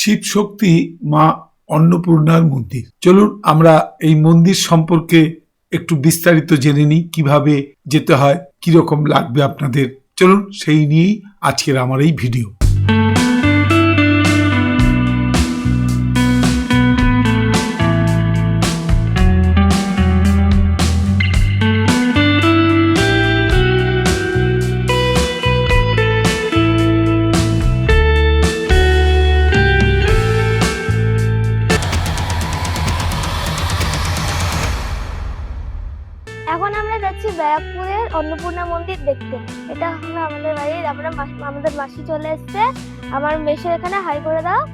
শিব শক্তি মা অন্নপূর্ণার মন্দির। চলুন আমরা এই মন্দির সম্পর্কে একটু বিস্তারিত জেনে নিই, কীভাবে যেতে হয়, কীরকম লাগবে আপনাদের। চলুন সেই নিয়েই আজকের আমার এই ভিডিও। এখন আমরা যাচ্ছি ব্যারাকপুরের অন্নপূর্ণা মন্দির দেখতে। এটা হলো আমাদের বাড়ির আমরা মাস- আমাদের মাসি চলে এসেছে। আমার মেশো এখানে হাই করে দাও।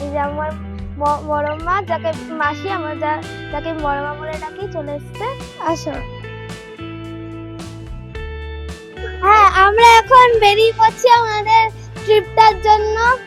এই যে আমার ম- বড় যাকে মাসি আমার যা যাকে বড় মা বলে ডাকি চলে এসেছে। আসো। হ্যাঁ আমরা এখন বেরিয়ে পড়ছি আমাদের ট্রিপটার জন্য।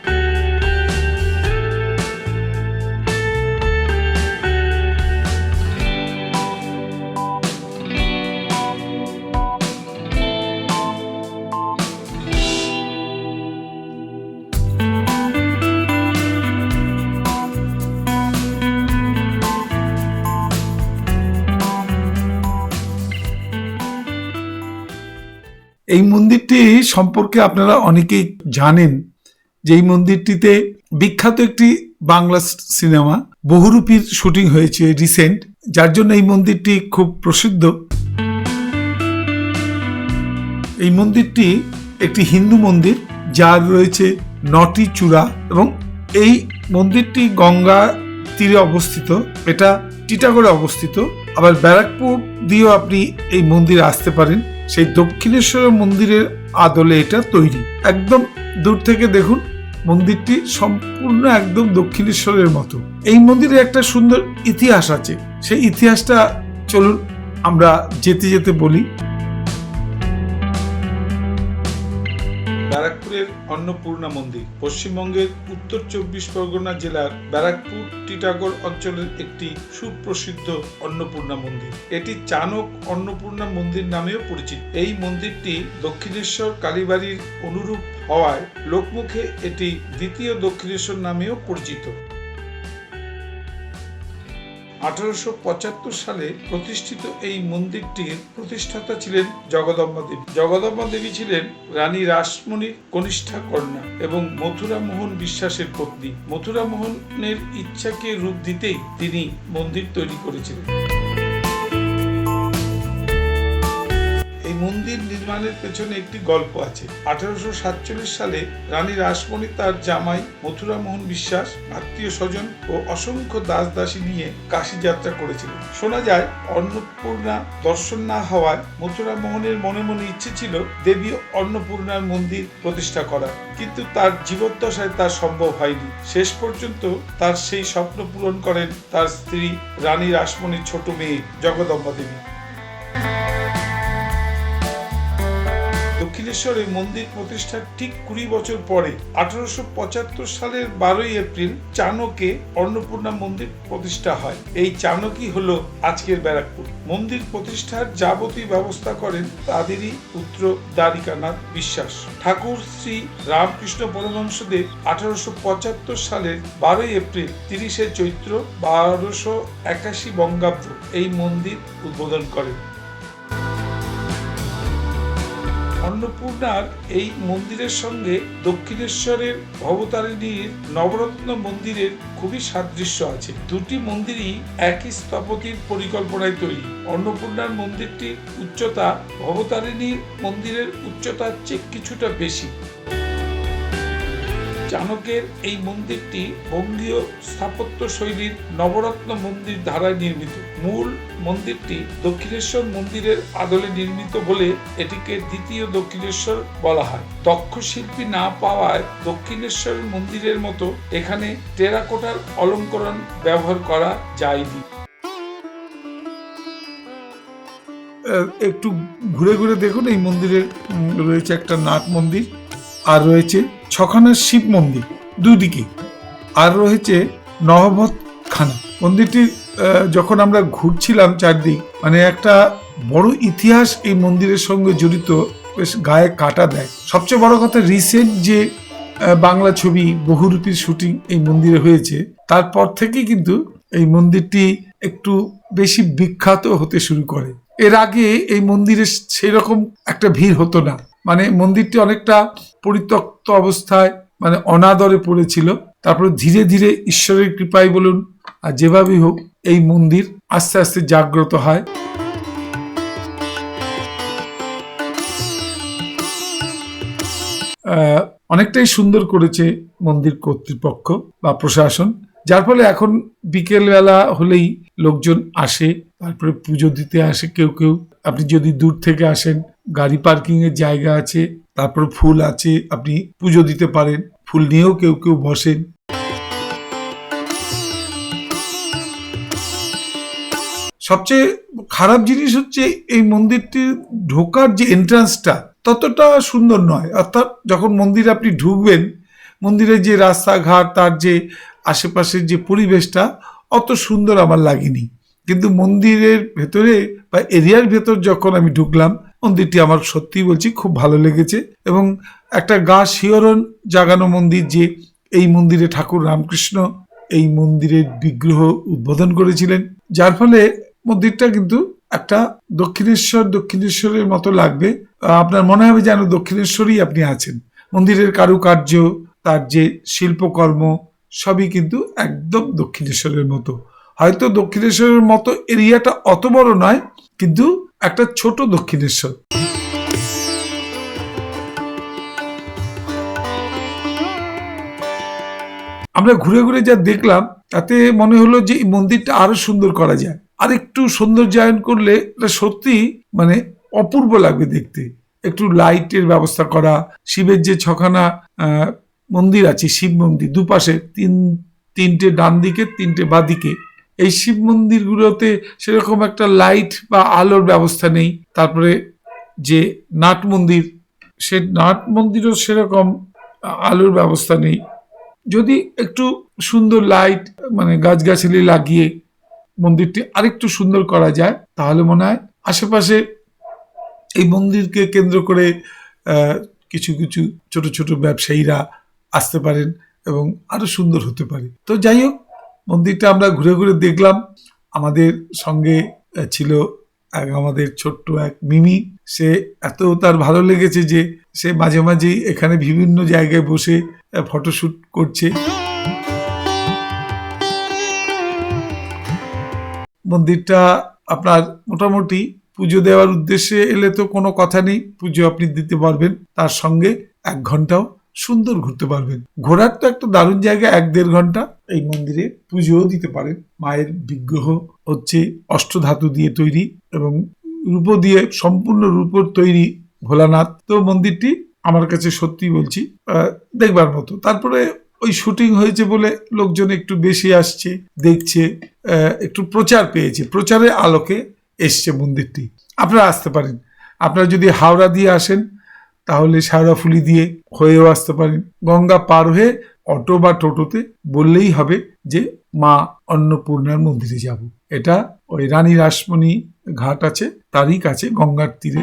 এই মন্দিরটি সম্পর্কে আপনারা অনেকেই জানেন যে এই মন্দিরটিতে বিখ্যাত একটি বাংলা সিনেমা, বহুরূপীর শুটিং হয়েছে রিসেন্ট, যার জন্য এই মন্দিরটি খুব প্রসিদ্ধ। এই মন্দিরটি একটি হিন্দু মন্দির, যার রয়েছে নটি চূড়া এবং এই মন্দিরটি গঙ্গা তীরে অবস্থিত, এটা টিটাগড়ে অবস্থিত। আবার ব্যারাকপুর দিয়েও আপনি এই মন্দিরে আসতে পারেন। সেই দক্ষিণেশ্বর মন্দিরের আদলে এটা তৈরি। একদম দূর থেকে দেখুন, মন্দিরটি সম্পূর্ণ একদম দক্ষিণেশ্বরের মতো। এই মন্দিরে একটা সুন্দর ইতিহাস আছে। সেই ইতিহাসটা চলুন আমরা যেতে যেতে বলি। অন্নপূর্ণা মন্দির। পশ্চিমবঙ্গের উত্তর চব্বিশ পরগনা জেলার ব্যারাকপুর, টিটাগড় অঞ্চলের একটি সুপ্রসিদ্ধ অন্নপূর্ণা মন্দির। এটি চানক অন্নপূর্ণা মন্দির নামেও পরিচিত। এই মন্দিরটি দক্ষিণেশ্বর কালীবাড়ির অনুরূপ হওয়ায় লোকমুখে এটি দ্বিতীয় দক্ষিণেশ্বর নামেও পরিচিত। আঠারোশো পঁচাত্তর সালে প্রতিষ্ঠিত এই মন্দিরটির প্রতিষ্ঠাতা ছিলেন জগদম্বা দেবী। জগদম্বা দেবী ছিলেন রানী রাসমণির কনিষ্ঠা কন্যা এবং মথুরা মোহন বিশ্বাসের পত্নী। মথুরা মোহনের ইচ্ছাকে রূপ দিতেই তিনি মন্দির তৈরি করেছিলেন। নির্মাণের পেছনে একটি গল্প আছে। আঠারোশো সাতচল্লিশ সালে রানী রাসমণি তার জামাই মথুরা মোহন বিশ্বাস, আত্মীয় স্বজন ও অসংখ্য দাস দাসী নিয়ে কাশী যাত্রা করেছিলেন। শোনা যায়, অন্নপূর্ণা দর্শন না হওয়ায় মথুরা মোহনের মনে মনে ইচ্ছে ছিল দেবী অন্নপূর্ণার মন্দির প্রতিষ্ঠা করা কিন্তু তার জীবদ্দশায় তা সম্ভব হয়নি। শেষ পর্যন্ত তার সেই স্বপ্ন পূরণ করেন তার স্ত্রী রানী রাসমণির ছোট মেয়ে জগদম্বা দেবী দক্ষিণেশ্বরে মন্দির প্রতিষ্ঠার ঠিক কুড়ি বছর পরে, আঠারোশো পঁচাত্তর সালের বারোই এপ্রিল চানকে অন্নপূর্ণা মন্দির প্রতিষ্ঠা হয়। এই চানকই হলো আজকের ব্যারাকপুর। মন্দির প্রতিষ্ঠার যাবতীয় ব্যবস্থা করেন তাদেরই পুত্র দ্বারিকানাথ বিশ্বাস। ঠাকুর শ্রী রামকৃষ্ণ পরমহংসদেব আঠারোশো পঁচাত্তর সালের বারোই এপ্রিল তিরিশে চৈত্র বারোশো একাশি বঙ্গাব্দ এই মন্দির উদ্বোধন করেন। অন্নপূর্ণার এই মন্দিরের সঙ্গে দক্ষিণেশ্বরের ভবতারিণীর নবরত্ন মন্দিরের খুবই সাদৃশ্য আছে। দুটি মন্দিরই একই স্থপতির পরিকল্পনায় তৈরি। অন্নপূর্ণার মন্দিরটির উচ্চতা ভবতারিণীর মন্দিরের উচ্চতার চেয়ে কিছুটা বেশি। চাণকের এই মন্দিরটি বঙ্গীয় স্থাপত্য শৈলীর নবরত্ন মন্দির ধারায় নির্মিত। মূল মন্দিরটি দক্ষিণেশ্বর মন্দিরের আদলে নির্মিত বলে এটিকে দ্বিতীয় দক্ষিণেশ্বর বলা হয়। দক্ষ শিল্পী না পাওয়ায় দক্ষিণেশ্বর মন্দিরের মতো এখানে টেরাকোটার অলঙ্করণ ব্যবহার করা যায়নি। একটু ঘুরে ঘুরে দেখুন, এই মন্দিরের রয়েছে একটা নাট মন্দির, আর রয়েছে ছখানা শিব মন্দির দুদিকে। আর রয়েছে নহবত খানা। মন্দিরটি যখন আমরা ঘুরছিলাম চারদিক মানে একটা বড় ইতিহাস এই মন্দিরের সঙ্গে জড়িত, বেশ গায়ে কাটা দেয়। সবচেয়ে বড় কথা রিসেন্ট যে বাংলা ছবি বহুরূপীর শুটিং এই মন্দিরে হয়েছে, তারপর থেকে কিন্তু এই মন্দিরটি একটু বেশি বিখ্যাত হতে শুরু করে। এর আগে এই মন্দিরে সেরকম একটা ভিড় হতো না। মানে মন্দিরটি অনেকটা পরিত্যক্ত অবস্থায় মানে অনাদরে পড়েছিল। তারপরে ধীরে ধীরে ঈশ্বরের কৃপায় বলুন, আর যেভাবেই হোক, এই মন্দির আস্তে আস্তে জাগ্রত হয়। অনেকটাই সুন্দর করেছে মন্দির কর্তৃপক্ষ বা প্রশাসন। যার ফলে এখন বিকেলবেলা হলেই লোকজন আসে, তারপরে পুজো দিতে আসে কেউ কেউ। আপনি যদি দূর থেকে আসেন, গাড়ি পার্কিং এর জায়গা আছে তারপর ফুল আছে, আপনি পুজো দিতে পারেন, ফুল নিয়েও কেউ কেউ বসেন। সবচেয়ে খারাপ জিনিস হচ্ছে এই মন্দিরটির ঢোকার যে এন্ট্রান্সটা ততটা সুন্দর নয়। অর্থাৎ যখন মন্দিরে আপনি ঢুকবেন মন্দিরের যে রাস্তাঘাট, তার যে আশেপাশের যে পরিবেশটা, অত সুন্দর আমার লাগেনি। কিন্তু মন্দিরের ভেতরে বা এরিয়ার ভেতর যখন আমি ঢুকলাম মন্দিরটি আমার সত্যি বলছি খুব ভালো লেগেছে এবং একটা গা শিহরণ জাগানো মন্দির যে এই মন্দিরে ঠাকুর রামকৃষ্ণ এই মন্দিরের বিগ্রহ উদ্বোধন করেছিলেন, যার ফলে মন্দিরটা কিন্তু একটা দক্ষিণেশ্বর দক্ষিণেশ্বরের মতো লাগবে। আপনার মনে হবে যেন দক্ষিণেশ্বরই আপনি আছেন। মন্দিরের কারুকার্য, তার যে শিল্পকর্ম, সবই কিন্তু একদম দক্ষিণেশ্বরের মতো। হয়তো দক্ষিণেশ্বরের মতো এরিয়াটা অত বড় নয়, কিন্তু একটা ছোট দক্ষিণেশ্বর। আমরা ঘুরে ঘুরে যা দেখলাম, তাতে মনে হলো যে এই মন্দিরটা আরও সুন্দর করা যায়। আর একটু সৌন্দর্যায়ন করলে এটা সত্যি মানে অপূর্ব লাগবে দেখতে। একটু লাইটের ব্যবস্থা করা, শিবের যে ছখানা মন্দির আছে, শিব মন্দির, দুপাশে তিন, তিনটে ডান দিকে, তিনটে বাদিকে এই শিব মন্দিরগুলোতে সেরকম একটা লাইট বা আলোর ব্যবস্থা নেই। তারপরে যে নাট মন্দির, সে নাট মন্দিরও সেরকম আলোর ব্যবস্থা নেই। যদি একটু সুন্দর লাইট মানে গাছগাছালি লাগিয়ে মন্দিরটি আরেকটু সুন্দর করা যায়, তাহলে মনে হয় আশেপাশে এই মন্দিরকে কেন্দ্র করে কিছু কিছু ছোট ছোট ব্যবসায়ীরা আসতে পারেন এবং আরও সুন্দর হতে পারে। তো যাই হোক মন্দিরটা আমরা ঘুরে ঘুরে দেখলাম। আমাদের সঙ্গে ছিল এক আমাদের ছোট্ট এক মিমি। সে এত তার ভালো লেগেছে যে সে মাঝে মাঝেই এখানে বিভিন্ন জায়গায় বসে ফটোশ্যুট করছে। মন্দিরটা আপনার মোটামুটি পুজো দেওয়ার উদ্দেশ্যে এলে তো কোনো কথা নেই। পুজো আপনি দিতে পারবেন। তার সঙ্গে এক ঘন্টাও সুন্দর ঘুরতে পারবেন। ঘোরার তো একটা দারুণ জায়গা, এক দেড় ঘণ্টা এই মন্দিরে পুজোও দিতে পারেন। মায়ের বিগ্রহ হচ্ছে অষ্টধাতু দিয়ে তৈরি এবং রূপ দিয়ে সম্পূর্ণ রূপর তৈরি ভোলানাথ। তো মন্দিরটি আমার কাছে সত্যি বলছি দেখবার মতো। তারপরে ওই শুটিং হয়েছে বলে লোকজন একটু বেশি আসছে, দেখছে একটু প্রচার পেয়েছে। প্রচারের আলোকে এসছে মন্দিরটি। আপনারা আসতে পারেন। আপনারা যদি হাওড়া দিয়ে আসেন তাহলে শেওড়াফুলি দিয়ে হয়েও আসতে পারেন গঙ্গা পার হয়ে অটো বা টোটোতে বললেই হবে যে, মা অন্নপূর্ণার মন্দিরে যাব। এটা ওই রানী রাসমণি ঘাট আছে, তারই কাছে গঙ্গার তীরে।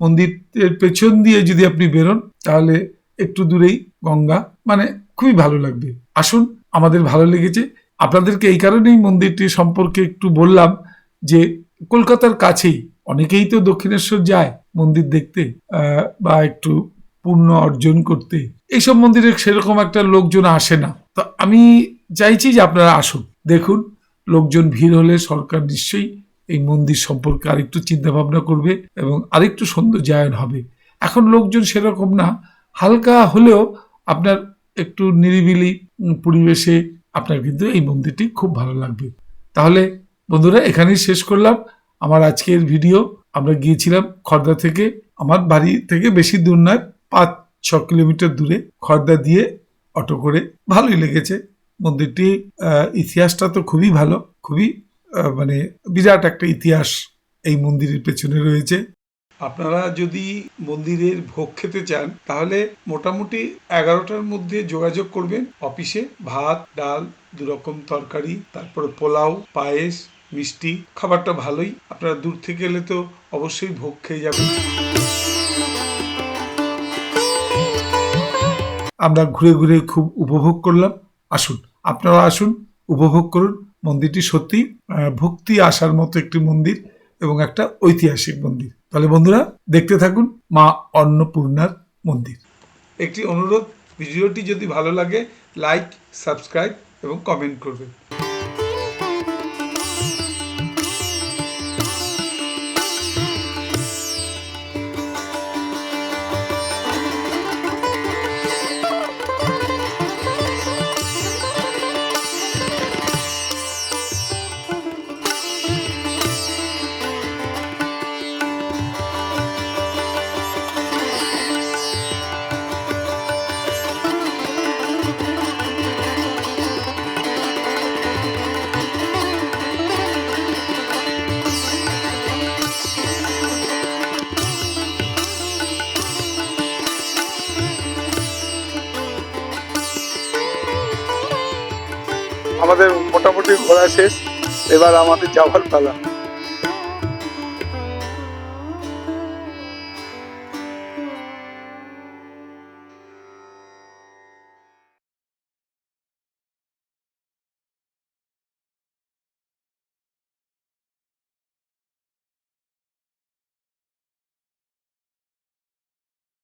মন্দিরের পেছন দিয়ে যদি আপনি বেরোন, তাহলে একটু দূরেই গঙ্গা মানে খুবই ভালো লাগবে। আসুন, আমাদের ভালো লেগেছে। আপনাদেরকে এই কারণেই মন্দিরটি সম্পর্কে একটু বললাম যে কলকাতার কাছেই, অনেকেই তো দক্ষিণেশ্বর যায় মন্দির দেখতে বা একটু পুণ্য অর্জন করতে। এইসব মন্দিরে সেরকম একটা লোকজন আসে না। তো আমি চাইছি যে আপনারা আসুন। দেখুন, লোকজন ভিড় হলে সরকার নিশ্চয়ই এই মন্দির সম্পর্কে আরেকটু চিন্তা ভাবনা করবে এবং আরেকটু সুন্দর সৌন্দর্যায়ন হবে। এখন লোকজন সেরকম না। হালকা হলেও আপনার একটু নিরিবিলি পরিবেশে আপনার কিন্তু এই মন্দিরটি খুব ভালো লাগবে। তাহলে বন্ধুরা, এখানেই শেষ করলাম। আমার আজকের ভিডিও, আমরা গিয়েছিলাম খর্দা থেকে। আমার বাড়ি থেকে বেশি দূর নয়, পাঁচ ছ কিলোমিটার দূরে খর্দা দিয়ে অটো করে। ভালোই লেগেছে। মন্দিরটি ইতিহাসটা তো খুবই ভালো, খুবই মানে বিরাট একটা ইতিহাস এই মন্দিরের পেছনে রয়েছে। আপনারা যদি মন্দিরের ভোগ খেতে চান, তাহলে মোটামুটি এগারোটার মধ্যে যোগাযোগ করবেন অফিসে। ভাত, ডাল দু রকম তরকারি, তারপরে পোলাও, পায়েস মিষ্টি, খাবারটা ভালোই। আপনারা দূর থেকে এলে তো অবশ্যই ভোগ খেয়ে যাবেন। আমরা ঘুরে ঘুরে খুব উপভোগ করলাম। আসুন, আপনারা আসুন, উপভোগ করুন। মন্দিরটি সত্যি ভক্তি আসার মতো একটি মন্দির এবং একটা ঐতিহাসিক মন্দির। তাহলে বন্ধুরা, দেখতে থাকুন মা অন্নপূর্ণার মন্দির। একটি অনুরোধ, ভিডিওটি যদি ভালো লাগে, লাইক, সাবস্ক্রাইব এবং কমেন্ট করবেন। ঘোরা শেষ এবার আমাদের যাওয়ার পালা।